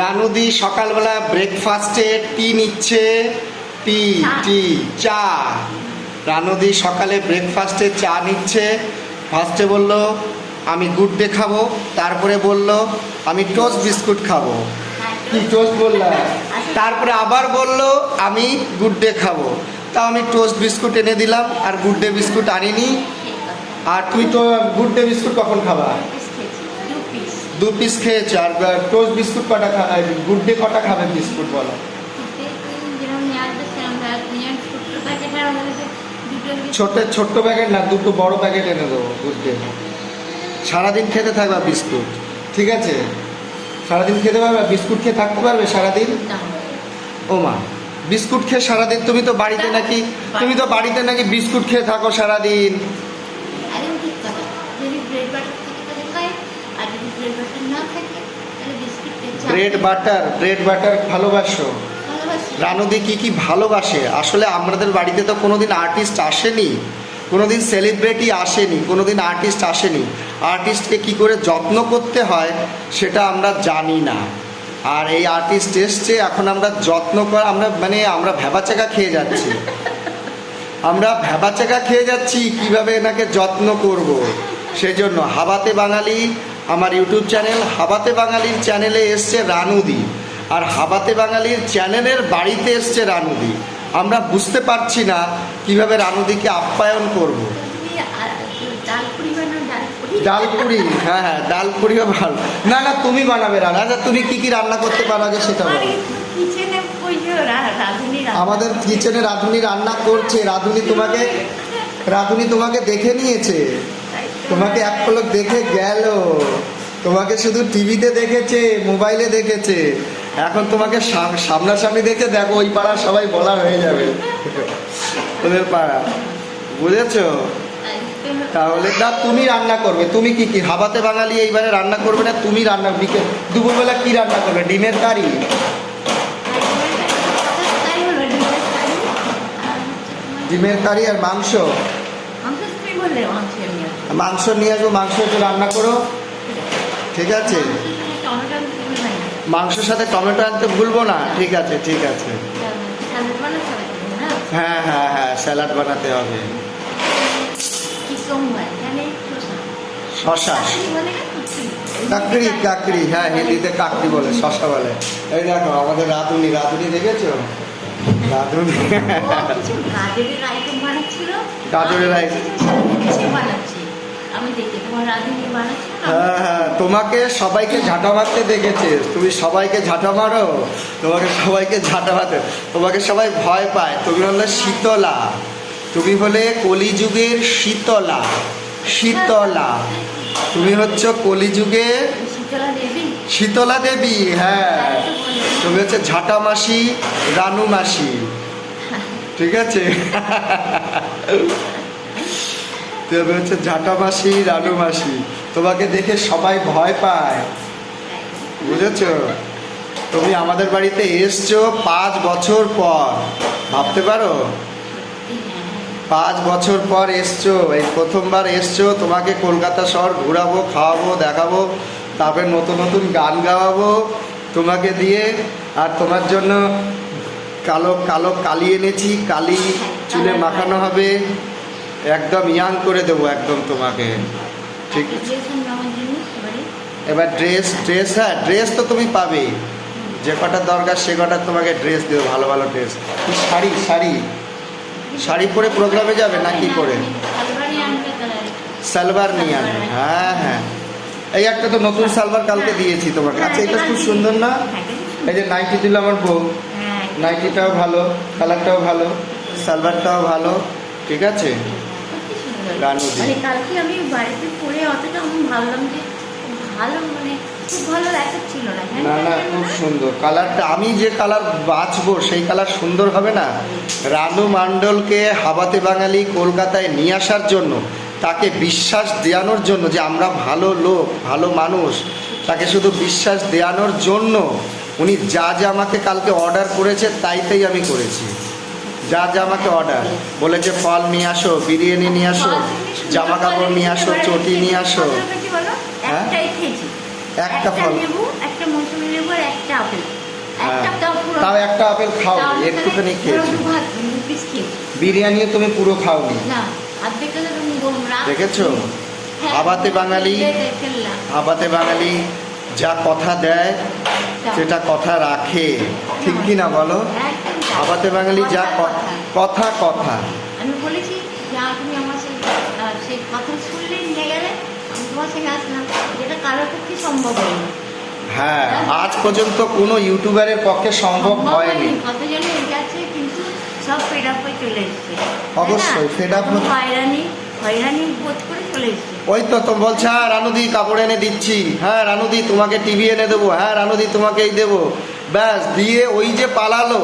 রানুদি সকালবেলা ব্রেকফাস্টে টি নিচ্ছে। টি টি চা। রানুদি সকালে ব্রেকফাস্টে চা নিচ্ছে। ফার্স্টে বলল আমি গুড ডে খাব। তারপরে বলল আমি টোস্ট বিস্কুট খাব। কি টোস্ট বললাম তারপরে আবার বলল আমি গুড ডে খাব। তা আমি টোস্ট বিস্কুট এনে দিলাম আর গুড ডে বিস্কুট আনিনি। আর তুই তো গুড ডে বিস্কুট কখন খাবা? দু পিস খেয়েছো আর টোস্ট বিস্কুট কটা খা গুড ডে কটা খাবে বিস্কুট বলো? ছোট ছোট্ট প্যাকেট না, দুটো বড় প্যাকেট এনে দেবো গুড ডে সারাদিন খেতে থাকবা বিস্কুট ঠিক আছে? সারাদিন খেতে পারবে? বিস্কুট খেয়ে থাকতে পারবে সারাদিন? ও মা বিস্কুট খেয়ে সারাদিন তুমি তো বাড়িতে নাকি তুমি তো বাড়িতে নাকি বিস্কুট খেয়ে থাকো সারাদিন। ব্রেড বাটার ব্রেড বাটার ভালোবাসো। রানুদি কি কি ভালোবাসে? আসলে আমাদের বাড়িতে তো কোনোদিন আর্টিস্ট আসেনি কোনোদিন সেলিব্রিটি আসেনি কোনোদিন আর্টিস্ট আসেনি। আর্টিস্টকে কি করে যত্ন করতে হয় সেটা আমরা জানি না। আর এই আর্টিস্ট এসছে এখন আমরা যত্ন করা আমরা মানে আমরা ভেবাচাকা খেয়ে যাচ্ছি। আমরা ভেবাচাকা খেয়ে যাচ্ছি কীভাবে এনাকে যত্ন করব। সেই জন্য হাবাতে বাঙালি আমার ইউটিউব চ্যানেল হাবাতে বাঙালির চ্যানেলে এসছে রানুদি আর হাবাতে বাঙালির চ্যানেলের বাড়িতে এসছে রানুদি। আমরা বুঝতে পারছি না কীভাবে রানুদিকে আপ্যায়ন করব। ডালপুরি হ্যাঁ হ্যাঁ ডালপুরিও ভালো। না না তুমি বানাবে রান্না আচ্ছা তুমি কি কি রান্না করতে পারো আগে সেটা বলো। আমাদের কিচেনে রাধুনি রান্না করছে। রাধুনি তোমাকে রাধুনি তোমাকে দেখে নিয়েছে। তোমাকে এক পলক দেখে গেল। তোমাকে শুধু টিভিতে দেখেছে মোবাইলে দেখেছে। এখন তোমাকে সাম- সামনাসামনি দেখে দেখো ওই পাড়া সবাই বলা হয়ে যাবে। ওদের পাড়া। বুঝেছ? তাহলে না তুমি রান্না করবে। তুমি কি কি? হাবাতে বাঙালি এইবারে রান্না করবে না? তুমি রান্না বিকেল দুপুরবেলা কি রান্না করবে? ডিমের কারি? ডিমের কারি আর মাংস? মাংস নিয়ে আসব। মাংস একটু রান্না করো। ঠিক আছে? মাংসের সাথে টমেটো আনতে ভুলবো না। ঠিক আছে ঠিক আছে। হ্যাঁ হ্যাঁ হ্যাঁ স্যালাড বানাতে হবে। শশা কাকড়ি কাকড়ি? হ্যাঁ হিন্দিতে কাকড়ি বলে শশা বলে। এই দেখো আমাদের রাধুনি রাধুনি দেখেছ? গাজরের আইটেম? হ্যাঁ হ্যাঁ তোমাকে সবাইকে ঝাঁটা মারতে দেখেছে। তুমি সবাইকে ঝাঁটা মারো। তোমাকে সবাইকে ঝাঁটা মারতে। তোমাকে সবাই ভয় পায়। তুমি হলে শীতলা। তুমি হলে কলিযুগের শীতলা। শীতলা। তুমি হচ্ছে কলিযুগের শীতলা দেবী শীতলা দেবী হ্যাঁ। তুমি হচ্ছে ঝাঁটা মাসি, রানু মাসি। ঠিক আছে? তুমি হচ্ছে ঝাঁটা মাসি, রানু মাসি। তোমাকে দেখে সবাই ভয় পায়। বুঝেছ? তুমি আমাদের বাড়িতে এসছো পাঁচ বছর পর। ভাবতে পারো? পাঁচ বছর পর এসছো, এই প্রথমবার এসছো, তোমাকে কলকাতা শহর ঘোরাবো, খাওয়াবো, দেখাবো। তারপরে নতুন নতুন গান গাওয়াবো তোমাকে দিয়ে আর তোমার জন্য কালো কালো কালি এনেছি কালি চুলে মাখানো হবে একদম ইয়াং করে দেবো একদম তোমাকে ঠিক আনবে এবারে। ড্রেস ড্রেস হ্যাঁ ড্রেস তো তুমি পাবেই যে কটা দরকার সে কটা তোমাকে ড্রেস দেবো ভালো ভালো ড্রেস শাড়ি শাড়ি শাড়ি পরে প্রোগ্রামে যাবে না কি করে সালবার নিয়ে আসবে হ্যাঁ হ্যাঁ এই একটা তো নতুন সালবার কালকে দিয়েছি তোমাকে আচ্ছা এটা খুব সুন্দর না? হ্যাঁ, এটা খুব সুন্দর। এই যে নাইটি দিল আমার বউ। হ্যাঁ, নাইটিটাও ভালো কালারটাও ভালো সালবারটাও ভালো ঠিক আছে। মানে কালকে আমি বাড়িতে পরে অতটা ভাবলাম যে ভালো মানে না। হ্যাঁ না না খুব সুন্দর। কালারটা আমি যে কালার বাছবো সেই কালার সুন্দর হবে না? রানু মণ্ডলকে হাবাতে বাঙালি কলকাতায় নিয়ে আসার জন্য তাকে বিশ্বাস দেওয়ানোর জন্য যে আমরা ভালো লোক ভালো মানুষ তাকে শুধু বিশ্বাস দেওয়ানোর জন্য উনি যা যা আমাকে কালকে অর্ডার করেছে তাইতেই আমি করেছি। যা যা আমাকে অর্ডার বলেছে ফল নিয়ে আসো বিরিয়ানি নিয়ে আসো জামা কাপড় নিয়ে আসো চটি নিয়ে আসো। হ্যাঁ? একটা ফল। লেবু একটা হ্যাঁ। তাও একটা আপেল খাও একটুখানি খেয়েছি। বিরিয়ানিও তুমি পুরো খাওনি। না অর্ধেকটা তো তুমি গম রাখ দেখেছ? হ্যাঁ, আবাতে বাঙালি- আবাতে বাঙালি যা কথা দেয় সেটা কথা রাখে। ঠিক কি না বলো? আবাতে বাঙালি যা কথা। কথা কথা। আমি বলেছি যা তুমি আমার সেই কথা শুনলে নিয়ে গেলে আমি তোমার সঙ্গে আসলাম। যেটা কারোর পক্ষে সম্ভব হয়নি। হ্যাঁ আজ পর্যন্ত কোনো ইউটিউবারের পক্ষে সম্ভব হয়নি। কতজন কিন্তু সব ফেড আপ হয়ে চলে এসছে। অবশ্যই, হতে- হয়রানি। হয়রানি বোধ করে চলে এসছে। ওই তো তো বলছে হ্যাঁ রানুদি কাপড় এনে দিচ্ছি। হ্যাঁ রানুদি তোমাকে টিভি এনে দেবো। হ্যাঁ রানুদি তোমাকে এই দেবো। ব্যাস দিয়ে ওই যে পালালো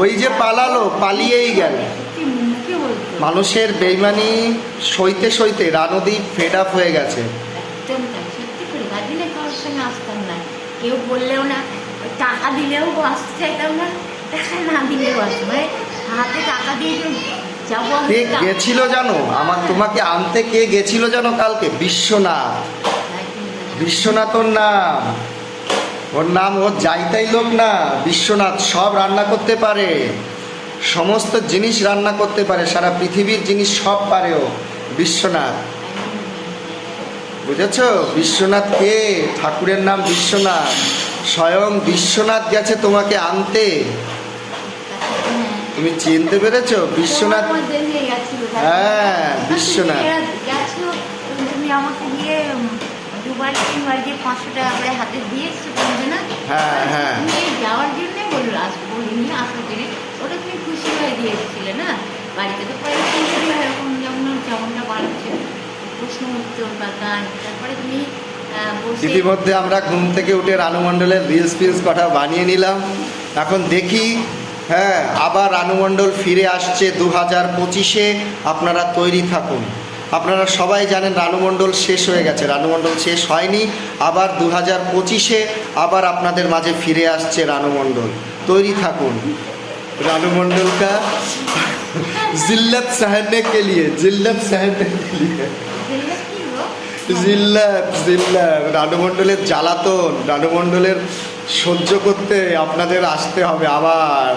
ওই যে পালালো পালিয়েই গেল। মানুষের বেইমানি সইতে সইতে রানুদি ফেড আপ হয়ে গেছে। কেউ বললেও না টাকা দিলেও আসতে চাইতাম না। টাকা না দিলেও আসতাম মানে হাতে টাকা দিয়ে কে গেছিল জানো? আমার তোমাকে আনতে কে গেছিল জানো কালকে? বিশ্বনাথ। বিশ্বনাথ ওর নাম। ওর নাম ওর যাইতাই লোক না। বিশ্বনাথ সব রান্না করতে পারে। সমস্ত জিনিস রান্না করতে পারে। সারা পৃথিবীর জিনিস সব পারে ও। বিশ্বনাথ। বুঝেছ? বিশ্বনাথ কে? ঠাকুরের নাম বিশ্বনাথ। স্বয়ং বিশ্বনাথ গেছে তোমাকে আনতে। তুমি চিনতে পেরেছ বিশ্বনাথ? হ্যাঁ, বিশ্বনাথ। তুমি আমাকে দিয়ে দুবার তিনবার দিয়ে পাঁচশো টাকা করে হাতে দিয়ে না হ্যাঁ, হ্যাঁ। যাওয়ার জন্যে বলল আজ বলিনি আসার জন্যে ওটা তুমি খুশি হয়ে দিয়ে এসেছিলে না বাড়িতে তো পরে খুশি এরকম যেমন যেমনটা বানাচ্ছে প্রশ্ন উত্তর বা গান তারপরে তুমি ইতিমধ্যে আমরা ঘুম থেকে উঠে রানু মণ্ডলের রিলস ফিলস কটা বানিয়ে নিলাম এখন দেখি হ্যাঁ আবার রানু মণ্ডল ফিরে আসছে দু হাজার পঁচিশে আপনারা তৈরি থাকুন আপনারা সবাই জানেন রানু মণ্ডল শেষ হয়ে গেছে রানু মণ্ডল শেষ হয়নি আবার দু হাজার পঁচিশে আবার আপনাদের মাঝে ফিরে আসছে রানু মণ্ডল তৈরি থাকুন রানু মণ্ডল কা জিল্লত सहने के लिए जिल्लत सहने के लिए দেখলে কি গো? জিল্লাত জিল্লাত রানুমণ্ডলের জ্বালাতন রানুমণ্ডলের সহ্য করতে আপনাদের আসতে হবে আবার।